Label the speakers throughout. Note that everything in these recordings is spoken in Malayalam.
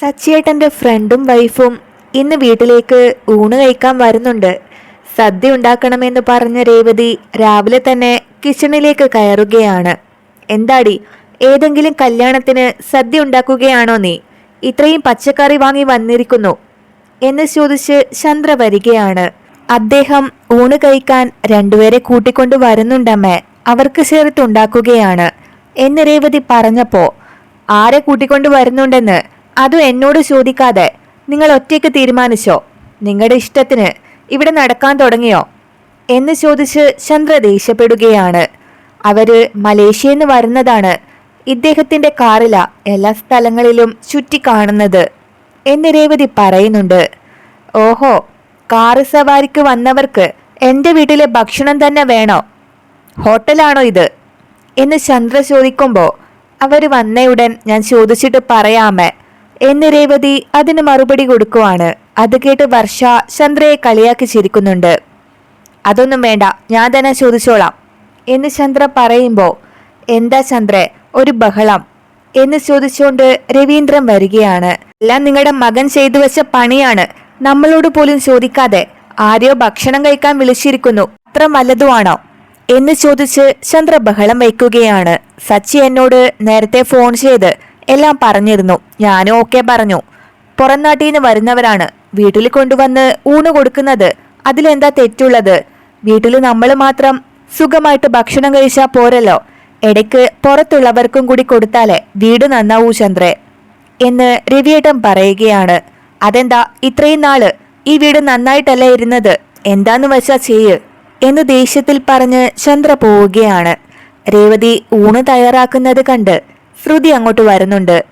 Speaker 1: സച്ചിയേട്ടന്റെ ഫ്രണ്ടും വൈഫും ഇന്ന് വീട്ടിലേക്ക് ഊണ് കഴിക്കാൻ വരുന്നുണ്ട്. സദ്യ ഉണ്ടാക്കണമെന്ന് പറഞ്ഞ രേവതി രാവിലെ തന്നെ കിച്ചണിലേക്ക് കയറുകയാണ്. എന്താടി ഏതെങ്കിലും കല്യാണത്തിന് സദ്യ ഉണ്ടാക്കുകയാണോ നീ? ഇത്രയും പച്ചക്കറി വാങ്ങി വന്നിരിക്കുന്നു. എന്ന് ചോദിച്ച് ചന്ദ്ര വരികയാണ്. അദ്ദേഹം ഊണ് കഴിക്കാൻ രണ്ടുപേരെ കൂട്ടിക്കൊണ്ടു വരുന്നുണ്ടമ്മേ അവർക്ക് ചേർത്ത് ഉണ്ടാക്കുകയാണ്. എന്ന് രേവതി പറഞ്ഞപ്പോ ആരെ കൂട്ടിക്കൊണ്ടു വരുന്നുണ്ടെന്ന്? അതും എന്നോട് ചോദിക്കാതെ നിങ്ങൾ ഒറ്റയ്ക്ക് തീരുമാനിച്ചോ? നിങ്ങളുടെ ഇഷ്ടത്തിന് ഇവിടെ നടക്കാൻ തുടങ്ങിയോ? എന്ന് ചോദിച്ച് ചന്ദ്ര ദേഷ്യപ്പെടുകയാണ്. അവർ മലേഷ്യയിൽ നിന്ന് വരുന്നതാണ് ഇദ്ദേഹത്തിന്റെ കാറില എല്ലാ സ്ഥലങ്ങളിലും ചുറ്റിക്കാണുന്നത് എന്ന് രേവതി പറയുന്നുണ്ട്. ഓഹോ കാറ് സവാരിക്ക് വന്നവർക്ക് എന്റെ വീട്ടിലെ ഭക്ഷണം തന്നെ വേണോ? ഹോട്ടലാണോ ഇത്? എന്ന് ചന്ദ്ര ചോദിക്കുമ്പോൾ അവർ വന്നയുടൻ ഞാൻ ചോദിച്ചിട്ട് പറയാമേ. എന്ന് രേവതി അതിന് മറുപടി കൊടുക്കുവാണ്. അത് കേട്ട് വർഷ ചന്ദ്രയെ കളിയാക്കി ചിരിക്കുന്നുണ്ട്. അതൊന്നും വേണ്ട ഞാൻ തന്നെ ചോദിച്ചോളാം. എന്ന് ചന്ദ്ര പറയുമ്പോൾ എന്താ ചന്ദ്രേ ഒരു ബഹളം. എന്ന് ചോദിച്ചുകൊണ്ട് രവീന്ദ്രൻ വരികയാണ്. എല്ലാം നിങ്ങളുടെ മകൻ ചെയ്തു വെച്ച പണിയാണ്. നമ്മളോട് പോലും ചോദിക്കാതെ ആരെയോ ഭക്ഷണം കഴിക്കാൻ വിളിച്ചിരിക്കുന്നു. അത്ര വല്ലതുമാണോ എന്ന് ചോദിച്ച് ചന്ദ്ര ബഹളം വയ്ക്കുകയാണ്. സച്ചി എന്നോട് നേരത്തെ ഫോൺ ചെയ്ത് എല്ലാം പറഞ്ഞിരുന്നു. ഞാനും ഓക്കെ പറഞ്ഞു. പുറം നാട്ടിൽ നിന്ന് വരുന്നവരാണ് വീട്ടിൽ കൊണ്ടുവന്ന് ഊണ് കൊടുക്കുന്നത്. അതിലെന്താ തെറ്റുള്ളത്? വീട്ടിൽ നമ്മൾ മാത്രം സുഖമായിട്ട് ഭക്ഷണം കഴിച്ചാൽ പോരല്ലോ. ഇടയ്ക്ക് പുറത്തുള്ളവർക്കും കൂടി കൊടുത്താലേ വീട് നന്നാവൂ ചന്ദ്രേ എന്ന് രവിയേട്ടൻ പറയുകയാണ്. അതെന്താ ഇത്രയും നാൾ ഈ വീട് നന്നായിട്ടല്ല ഇരുന്നത്? എന്താന്ന് വെച്ചാ ചെയ്യ് എന്ന് ദേഷ്യത്തിൽ പറഞ്ഞ് ചന്ദ്ര പോവുകയാണ്. രേവതി ഊണ് തയ്യാറാക്കുന്നത് കണ്ട് ശ്രുതി അങ്ങോട്ട് വരുന്നുണ്ട്.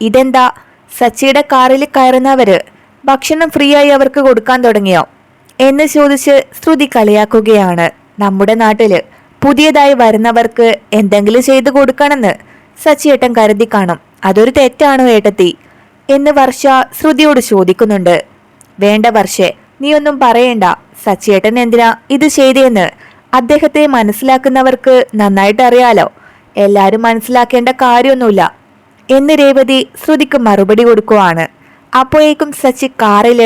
Speaker 1: ഇതെന്താ? സച്ചിയുടെ കാറിൽ കയറുന്നവര് ഭക്ഷണം ഫ്രീ ആയി അവർക്ക് കൊടുക്കാൻ തുടങ്ങിയോ? എന്ന് ചോദിച്ച് ശ്രുതി കളിയാക്കുകയാണ്. നമ്മുടെ നാട്ടിൽ പുതിയതായി വരുന്നവർക്ക് എന്തെങ്കിലും ചെയ്തു കൊടുക്കണമെന്ന് സച്ചിയേട്ടൻ കരുതി കാണും. അതൊരു തെറ്റാണോ ഏട്ടത്തി? എന്ന് വർഷ ശ്രുതിയോട് ചോദിക്കുന്നുണ്ട്. വേണ്ട വർഷേ നീ ഒന്നും പറയേണ്ട. സച്ചിയേട്ടൻ എന്തിനാ ഇത് ചെയ്തേന്ന് അദ്ദേഹത്തെ മനസ്സിലാക്കുന്നവർക്ക് നന്നായിട്ട് അറിയാലോ എല്ലാരും മനസ്സിലാക്കേണ്ട കാര്യമൊന്നുമില്ല. എന്ന് രേവതി ശ്രുതിക്ക് മറുപടി കൊടുക്കുവാണ്. അപ്പോഴേക്കും സച്ചി കാറിൽ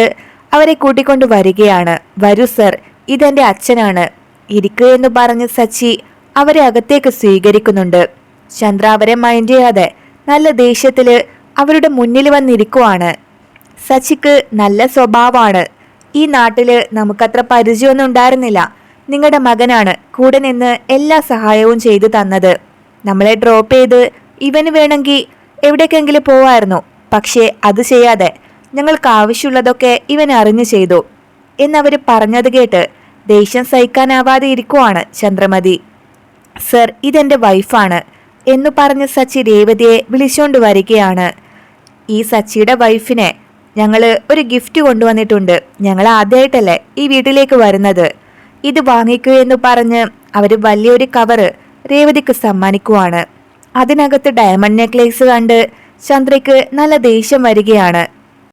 Speaker 1: അവരെ കൂട്ടിക്കൊണ്ടു വരികയാണ്. വരൂ സർ ഇതെന്റെ അച്ഛനാണ് ഇരിക്കുക എന്ന് പറഞ്ഞ് സച്ചി അവരെ അകത്തേക്ക് സ്വീകരിക്കുന്നുണ്ട്. ചന്ദ്ര അവരെ മൈൻഡ് ചെയ്യാതെ നല്ല ദേഷ്യത്തിൽ അവരുടെ മുന്നിൽ വന്നിരിക്കുവാണ്. സച്ചിക്ക് നല്ല സ്വഭാവമാണ്. ഈ നാട്ടിൽ നമുക്കത്ര പരിചയമൊന്നും ഉണ്ടായിരുന്നില്ല. നിങ്ങളുടെ മകനാണ് കൂടെ നിന്ന് എല്ലാ സഹായവും ചെയ്തു തന്നത്. നമ്മളെ ഡ്രോപ്പ് ചെയ്ത് ഇവന് വേണമെങ്കിൽ എവിടേക്കെങ്കിലും പോവായിരുന്നു. പക്ഷേ അത് ചെയ്യാതെ ഞങ്ങൾക്ക് ആവശ്യമുള്ളതൊക്കെ ഇവൻ അറിഞ്ഞു ചെയ്തു. എന്നവർ പറഞ്ഞത് കേട്ട് ദേഷ്യം സഹിക്കാനാവാതെ ഇരിക്കുവാണ് ചന്ദ്രമതി. സർ ഇതെന്റെ വൈഫാണ് എന്നു പറഞ്ഞ് സച്ചി രേവതിയെ വിളിച്ചുകൊണ്ട് വരികയാണ്. ഈ സച്ചിയുടെ വൈഫിനെ ഞങ്ങൾ ഒരു ഗിഫ്റ്റ് കൊണ്ടുവന്നിട്ടുണ്ട്. ഞങ്ങൾ ആദ്യമായിട്ടല്ലേ ഈ വീട്ടിലേക്ക് വരുന്നത്. ഇത് വാങ്ങിക്കൂ എന്ന് പറഞ്ഞ് അവർ വലിയൊരു കവറ് രേവതിക്ക് സമ്മാനിക്കുവാണ്. അതിനകത്ത് ഡയമണ്ട് നെക്ലേസ് കണ്ട് ചന്ദ്രയ്ക്ക് നല്ല ദേഷ്യം വരികയാണ്.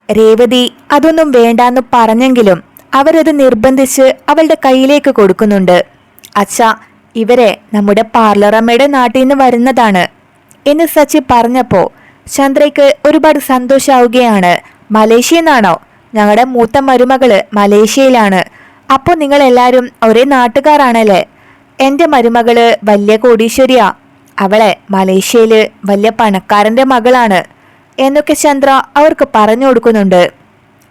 Speaker 1: രേവതി അതൊന്നും വേണ്ടാന്ന് പറഞ്ഞെങ്കിലും അവരത് നിർബന്ധിച്ച് അവളുടെ കയ്യിലേക്ക് കൊടുക്കുന്നുണ്ട്. അച്ഛ ഇവരെ നമ്മുടെ പാർലറമ്മയുടെ നാട്ടിൽ നിന്ന് വരുന്നതാണ്. എന്ന് സച്ചി പറഞ്ഞപ്പോ ചന്ദ്രയ്ക്ക് ഒരുപാട് സന്തോഷാവുകയാണ്. മലേഷ്യയിൽ നിന്നാണോ ഞങ്ങളുടെ മൂത്ത മരുമകൾ മലേഷ്യയിലാണ്. അപ്പോൾ നിങ്ങൾ എല്ലാവരും ഒരേ നാട്ടുകാരാണല്ലേ? എന്റെ മരുമകൾ വലിയ കോടീശ്വരിയാ. അവളെ മലേഷ്യയിൽ വലിയ പണക്കാരന്റെ മകളാണ് എന്നൊക്കെ ചന്ദ്ര അവർക്ക് പറഞ്ഞു കൊടുക്കുന്നുണ്ട്.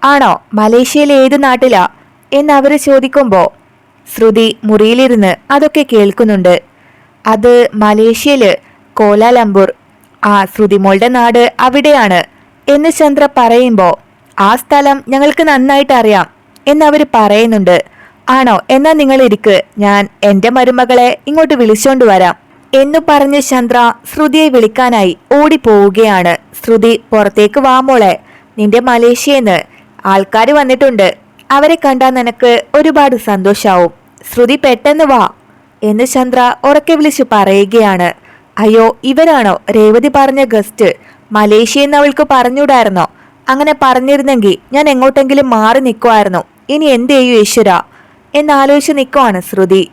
Speaker 1: ആണോ? മലേഷ്യയിലെ ഏത് നാട്ടിലാ? എന്ന് അവർ ചോദിക്കുമ്പോൾ ശ്രുതി മുറിയിലിരുന്ന് അതൊക്കെ കേൾക്കുന്നുണ്ട്. അത് മലേഷ്യയിൽ കോലാലംപൂർ ആ ശ്രുതിമോളുടെ നാട് അവിടെയാണ് എന്ന് ചന്ദ്ര പറയുമ്പോൾ ആ സ്ഥലം ഞങ്ങൾക്ക് നന്നായിട്ട് അറിയാം എന്നവർ പറയുന്നുണ്ട്. ആണോ? എന്നാ നിങ്ങൾ ഇരിക്ക്. ഞാൻ എന്റെ മരുമകളെ ഇങ്ങോട്ട് വിളിച്ചോണ്ട് വരാം. എന്നു പറഞ്ഞ് ചന്ദ്ര ശ്രുതിയെ വിളിക്കാനായി ഓടിപ്പോവുകയാണ്. ശ്രുതി പുറത്തേക്ക് വാമോളെ നിന്റെ മലേഷ്യന്ന് ആൾക്കാർ വന്നിട്ടുണ്ട്. അവരെ കണ്ടാൽ നിനക്ക് ഒരുപാട് സന്തോഷാവും. ശ്രുതി പെട്ടെന്ന് വാ എന്ന് ചന്ദ്ര ഉറക്കെ വിളിച്ചു പറയുകയാണ്. അയ്യോ ഇവരാണോ? രേവതി പറഞ്ഞ ഗസ്റ്റ്. മലേഷ്യ മലേഷ്യന്ന് അവൾക്ക് പറഞ്ഞൂടായിരുന്നോ അങ്ങനെ പറഞ്ഞിരുന്നെങ്കിൽ ഞാൻ എങ്ങോട്ടെങ്കിലും മാറി നിൽക്കുമായിരുന്നു. ഇനി എന്ത് ചെയ്യൂ ഈശ്വര? എന്നാലോചിച്ച് നിൽക്കുവാണ് ശ്രുതി.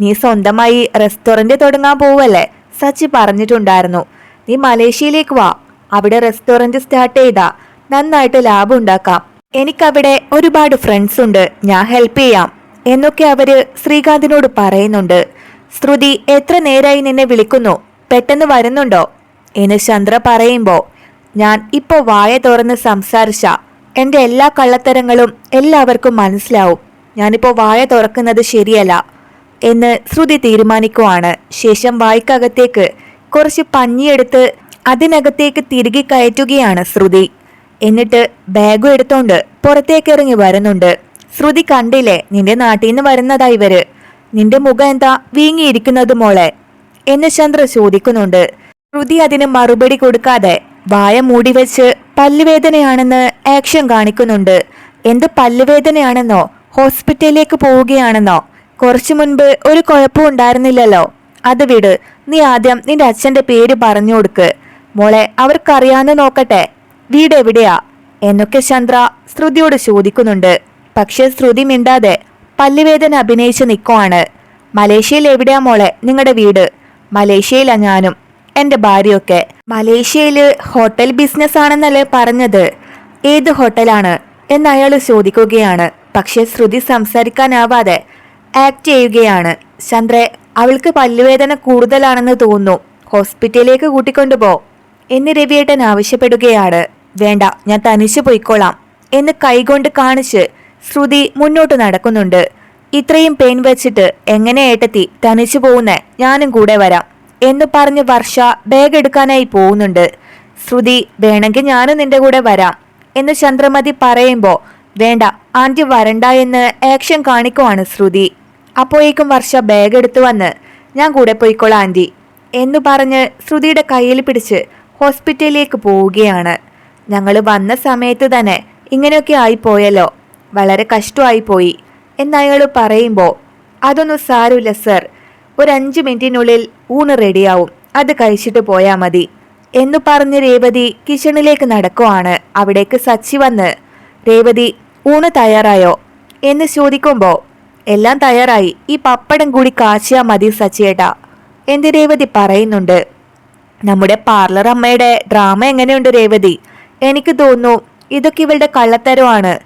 Speaker 1: നീ സ്വന്തമായി റെസ്റ്റോറന്റ് തുടങ്ങാൻ പോവല്ലേ സച്ചി പറഞ്ഞിട്ടുണ്ടായിരുന്നു. നീ മലേഷ്യയിലേക്ക് വാ. അവിടെ റെസ്റ്റോറന്റ് സ്റ്റാർട്ട് ചെയ്താ. നന്നായിട്ട് ലാഭം ഉണ്ടാക്കാം. എനിക്കവിടെ ഒരുപാട് ഫ്രണ്ട്സ് ഉണ്ട്. ഞാൻ ഹെൽപ്പ് ചെയ്യാം. എന്നൊക്കെ അവർ ശ്രീകാന്തിനോട് പറയുന്നുണ്ട്. ശ്രുതി എത്ര നേരായി നിന്നെ വിളിക്കുന്നു? പെട്ടെന്ന് വരുന്നുണ്ടോ? എന്ന് ചന്ദ്ര പറയുമ്പോൾ ഞാൻ ഇപ്പോൾ വായ തുറന്ന് സംസാരിച്ച. എന്റെ എല്ലാ കള്ളത്തരങ്ങളും എല്ലാവർക്കും മനസ്സിലാവും. ഞാനിപ്പോ വായ തുറക്കുന്നത് ശരിയല്ല എന്ന് ശ്രുതി തീരുമാനിക്കുവാണ്. ശേഷം വായ്ക്കകത്തേക്ക് കുറച്ച് പഞ്ഞിയെടുത്ത് അതിനകത്തേക്ക് തിരികെ കയറ്റുകയാണ് ശ്രുതി. എന്നിട്ട് ബാഗും എടുത്തോണ്ട് പുറത്തേക്ക് ഇറങ്ങി വരുന്നുണ്ട്. ശ്രുതി കണ്ടില്ലേ നിന്റെ നാട്ടിൽ നിന്ന് വരുന്നതാ ഇവർ. നിന്റെ മുഖം എന്താ വീങ്ങിയിരിക്കുന്നത് മോളെ? എന്ന് ചന്ദ്ര ചോദിക്കുന്നുണ്ട്. ശ്രുതി അതിന് മറുപടി കൊടുക്കാതെ വായ മൂടി വെച്ച് പല്ലുവേദനയാണെന്ന് ആക്ഷൻ കാണിക്കുന്നുണ്ട്. എന്ത് പല്ലുവേദനയാണെന്നോ? ഹോസ്പിറ്റലിലേക്ക് പോവുകയാണെന്നോ? കുറച്ചു മുൻപ് ഒരു കുഴപ്പവും ഉണ്ടായിരുന്നില്ലല്ലോ. അത് വിട് നീ ആദ്യം നിന്റെ അച്ഛന്റെ പേര് പറഞ്ഞു കൊടുക്ക്. മോളെ അവർക്കറിയാന്ന് നോക്കട്ടെ. വീട് എവിടെയാ? എന്നൊക്കെ ചന്ദ്ര ശ്രുതിയോട് ചോദിക്കുന്നുണ്ട്. പക്ഷെ ശ്രുതി മിണ്ടാതെ പല്ലുവേദന അഭിനയിച്ച് നിൽക്കുവാണ് മലേഷ്യയിൽ എവിടെയാ മോളെ നിങ്ങളുടെ വീട്? മലേഷ്യയിലാ ഞാനും എന്റെ ഭാര്യയൊക്കെ. മലേഷ്യയിൽ ഹോട്ടൽ ബിസിനസ് ആണെന്നല്ലേ പറഞ്ഞത്. ഏത് ഹോട്ടലാണ്? എന്ന് അയാൾ ചോദിക്കുകയാണ്. പക്ഷെ ശ്രുതി സംസാരിക്കാനാവാതെ ആക്ട് ചെയ്യുകയാണ്. ചന്ദ്രെ അവൾക്ക് പല്ലുവേദന കൂടുതലാണെന്ന് തോന്നുന്നു. ഹോസ്പിറ്റലിലേക്ക് കൂട്ടിക്കൊണ്ടുപോ എന്ന് രവിയേട്ടൻ ആവശ്യപ്പെടുകയാണ്. വേണ്ട ഞാൻ തനിച്ചു പോയിക്കോളാം എന്ന് കൈകൊണ്ട് കാണിച്ച് ശ്രുതി മുന്നോട്ട് നടക്കുന്നുണ്ട്. ഇത്രയും പെയിൻ വെച്ചിട്ട് എങ്ങനെ ഏട്ടത്തി തനിച്ചു പോകുന്നേ? ഞാനും കൂടെ വരാം എന്ന് പറഞ്ഞ് വർഷ ബാഗ് എടുക്കാനായി പോകുന്നുണ്ട്. ശ്രുതി വേണമെങ്കിൽ ഞാനും നിന്റെ കൂടെ വരാം എന്ന് ചന്ദ്രമതി പറയുമ്പോ വേണ്ട ആന്റി വരണ്ട എന്ന് ആക്ഷൻ കാണിക്കുവാണ് ശ്രുതി. അപ്പോഴേക്കും വർഷ ബാഗ് എടുത്തു വന്ന് ഞാൻ കൂടെ പോയിക്കോളാം ആന്റി എന്ന് പറഞ്ഞ് ശ്രുതിയുടെ കയ്യിൽ പിടിച്ച് ഹോസ്പിറ്റലിലേക്ക് പോവുകയാണ്. ഞങ്ങൾ വന്ന സമയത്ത് തന്നെ ഇങ്ങനെയൊക്കെ ആയിപ്പോയല്ലോ വളരെ കഷ്ടമായി പോയി എന്നയാൾ പറയുമ്പോൾ അതൊന്നും സാരമില്ല സർ ഒരു അഞ്ച് മിനിറ്റിനുള്ളിൽ ഊണ് റെഡിയാവും അത് കഴിച്ചിട്ട് പോയാൽ മതി എന്നു പറഞ്ഞ് രേവതി കിച്ചണിലേക്ക് നടക്കുവാണ്. അവിടേക്ക് സച്ചി വന്ന് രേവതി ഊണ് തയ്യാറായോ? എന്ന് ചോദിക്കുമ്പോൾ എല്ലാം തയ്യാറായി. ഈ പപ്പടം കൂടി കാച്ചിയാ മതി സച്ചിയേട്ടാ എന്ത് രേവതി പറയുന്നുണ്ട്. നമ്മുടെ പാർലർ അമ്മയുടെ ഡ്രാമ എങ്ങനെയുണ്ട് രേവതി? എനിക്ക് തോന്നുന്നു ഇതൊക്കെ ഇവളുടെ കള്ളത്തരമാണ്.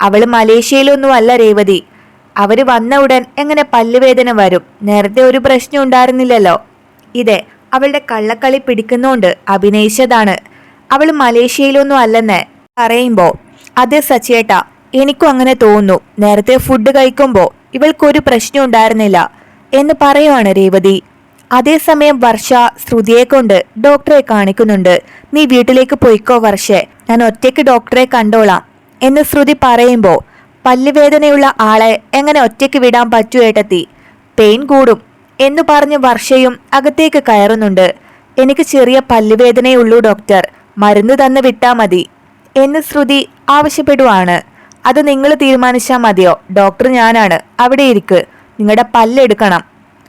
Speaker 1: അവൾ മലേഷ്യയിലൊന്നും അല്ല രേവതി. അവർ വന്ന ഉടൻ എങ്ങനെ പല്ലുവേദന വരും? നേരത്തെ ഒരു പ്രശ്നം ഉണ്ടായിരുന്നില്ലല്ലോ. ഇതെ അവളുടെ കള്ളക്കളി പിടിക്കുന്നോണ്ട് അഭിനയിച്ചതാണ്. അവൾ മലേഷ്യയിലൊന്നും അല്ലെന്ന് പറയുമ്പോ അതെ സച്ചിയേട്ടാ എനിക്കും അങ്ങനെ തോന്നുന്നു. നേരത്തെ ഫുഡ് കഴിക്കുമ്പോൾ ഇവൾക്കൊരു പ്രശ്നം ഉണ്ടായിരുന്നില്ല എന്ന് പറയുവാണ് രേവതി. അതേസമയം വർഷ ശ്രുതിയെ കൊണ്ട് ഡോക്ടറെ കാണിക്കുന്നുണ്ട്. നീ വീട്ടിലേക്ക് പോയിക്കോ വർഷേ ഞാൻ ഒറ്റയ്ക്ക് ഡോക്ടറെ കണ്ടോളാം എന്ന് ശ്രുതി പറയുമ്പോൾ പല്ലുവേദനയുള്ള ആളെ എങ്ങനെ ഒറ്റയ്ക്ക് വിടാൻ പറ്റൂ ഏട്ടത്തി? പെയിൻ കൂടും എന്ന് പറഞ്ഞ് വർഷയും അകത്തേക്ക് കയറുന്നുണ്ട്. എനിക്ക് ചെറിയ പല്ലുവേദനയുള്ളൂ ഡോക്ടർ. മരുന്ന് തന്ന് വിട്ടാ മതി എന്ന് ശ്രുതി ആവശ്യപ്പെടുവാണ്. അത് നിങ്ങൾ തീരുമാനിച്ചാൽ മതിയോ? ഡോക്ടർ ഞാനാണ്. അവിടെ ഇരിക്ക് നിങ്ങളുടെ പല്ലെടുക്കണം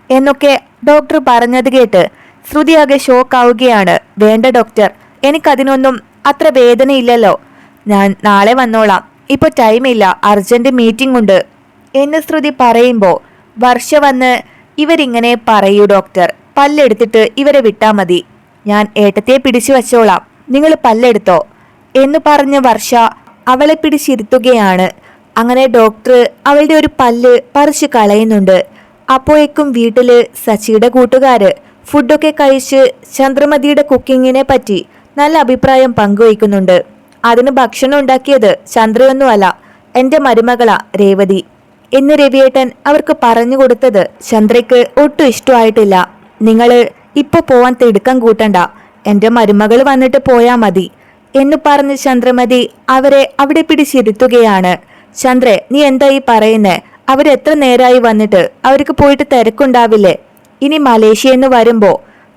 Speaker 1: എന്നൊക്കെ ഡോക്ടർ പറഞ്ഞത് കേട്ട് ശ്രുതി ആകെ ഷോക്കാവുകയാണ്. വേണ്ട ഡോക്ടർ എനിക്കതിനൊന്നും അത്ര വേദനയില്ലല്ലോ. ഞാൻ നാളെ വന്നോളാം. ഇപ്പോൾ ടൈമില്ല. അർജന്റ് മീറ്റിംഗ് ഉണ്ട്. എന്ന് ശ്രുതി പറയുമ്പോൾ വർഷ വന്ന് ഇവരിങ്ങനെ പറയൂ ഡോക്ടർ പല്ലെടുത്തിട്ട് ഇവരെ വിട്ടാൽ മതി. ഞാൻ ഏട്ടത്തെ പിടിച്ചു വച്ചോളാം. നിങ്ങൾ പല്ലെടുത്തോ? എന്ന് പറഞ്ഞ വർഷ അവളെ പിടിച്ചിരുത്തുകയാണ്. അങ്ങനെ ഡോക്ടർ അവളുടെ ഒരു പല്ല് പറിച്ച് കളയുന്നുണ്ട്. അപ്പോഴേക്കും വീട്ടിൽ സച്ചിയുടെ കൂട്ടുകാര് ഫുഡൊക്കെ കഴിച്ച് ചന്ദ്രമതിയുടെ കുക്കിങ്ങിനെ പറ്റി നല്ല അഭിപ്രായം പങ്കുവയ്ക്കുന്നുണ്ട്. അതിന് ഭക്ഷണം ഉണ്ടാക്കിയത് ചന്ദ്രയൊന്നുമല്ല എന്റെ മരുമകളാ രേവതി. എന്ന് രവിയേട്ടൻ അവർക്ക് പറഞ്ഞു കൊടുത്തത് ചന്ദ്രയ്ക്ക് ഒട്ടും ഇഷ്ടമായിട്ടില്ല. നിങ്ങൾ ഇപ്പൊ പോവാൻ തിടുക്കം കൂട്ടണ്ട. എന്റെ മരുമകൾ വന്നിട്ട് പോയാ മതി. എന്ന് പറഞ്ഞ് ചന്ദ്രമതി അവരെ അവിടെ പിടിച്ചിരുത്തുകയാണ്. ചന്ദ്രെ നീ എന്താ ഈ പറയുന്നേ? അവരെത്ര നേരായി വന്നിട്ട് അവർക്ക് പോയിട്ട് തിരക്കുണ്ടാവില്ലേ? ഇനി മലേഷ്യ എന്ന് വരുമ്പോ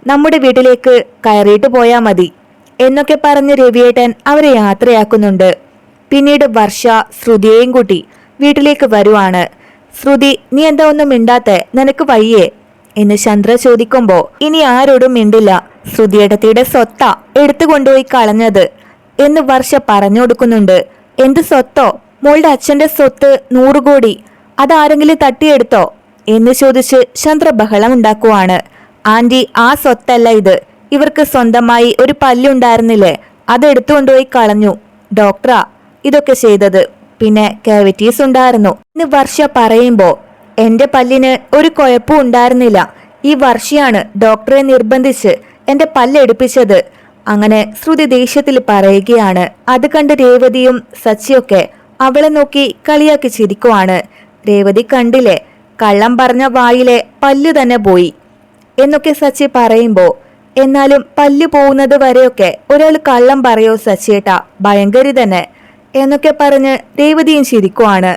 Speaker 1: നമ്മുടെ വീട്ടിലേക്ക് കയറിയിട്ട് പോയാ മതി എന്നൊക്കെ പറഞ്ഞ് രവിയേട്ടൻ അവരെ യാത്രയാക്കുന്നുണ്ട്. പിന്നീട് വർഷ ശ്രുതിയെയും കൂട്ടി വീട്ടിലേക്ക് വരുവാണ്. ശ്രുതി നീ എന്താ ഒന്നും മിണ്ടാത്തെ? നിനക്ക് വയ്യേ? എന്ന് ചന്ദ്ര ചോദിക്കുമ്പോൾ ഇനി ആരോടും മിണ്ടില്ല. ശ്രുതിയടത്തിയുടെ സ്വത്ത എടുത്തു കൊണ്ടുപോയി കളഞ്ഞത്. എന്ന് വർഷ പറഞ്ഞു കൊടുക്കുന്നുണ്ട് എന്ത് സ്വത്തോ? മോളുടെ അച്ഛന്റെ സ്വത്ത് നൂറ് കോടി. അതാരെങ്കിലും തട്ടിയെടുത്തോ? എന്ന് ചോദിച്ച് ചന്ദ്ര ബഹളം ഉണ്ടാക്കുവാണ്. ആന്റി ആ സ്വത്തല്ല ഇത്. ഇവർക്ക് സ്വന്തമായി ഒരു പല്ലുണ്ടായിരുന്നില്ലേ അത് എടുത്തുകൊണ്ടുപോയി കളഞ്ഞു. ഡോക്ടറാ ഇതൊക്കെ ചെയ്തത്. പിന്നെ കാവിറ്റീസ് ഉണ്ടായിരുന്നു. ഇന്ന് വർഷ പറയുമ്പോ എന്റെ പല്ലിന് ഒരു കുഴപ്പവും ഉണ്ടായിരുന്നില്ല. ഈ വർഷയാണ് ഡോക്ടറെ നിർബന്ധിച്ച് എന്റെ പല്ലെടുപ്പിച്ചത്. അങ്ങനെ ശ്രുതി ദേഷ്യത്തിൽ പറയുകയാണ്. അത് കണ്ട് രേവതിയും സച്ചിയൊക്കെ അവളെ നോക്കി കളിയാക്കി ചിരിക്കുവാണ്. രേവതി കണ്ടില്ലേ കള്ളം പറഞ്ഞ വായിലെ പല്ലു തന്നെ പോയി എന്നൊക്കെ സച്ചി പറയുമ്പോൾ എന്നാലും പല്ലു പോകുന്നത് വരെയൊക്കെ ഒരാൾ കള്ളം പറയോ സച്ചിയേട്ടാ ഭയങ്കരി തന്നെ എന്നൊക്കെ പറഞ്ഞ് രേവതിയും ചിരിക്കുവാണ്.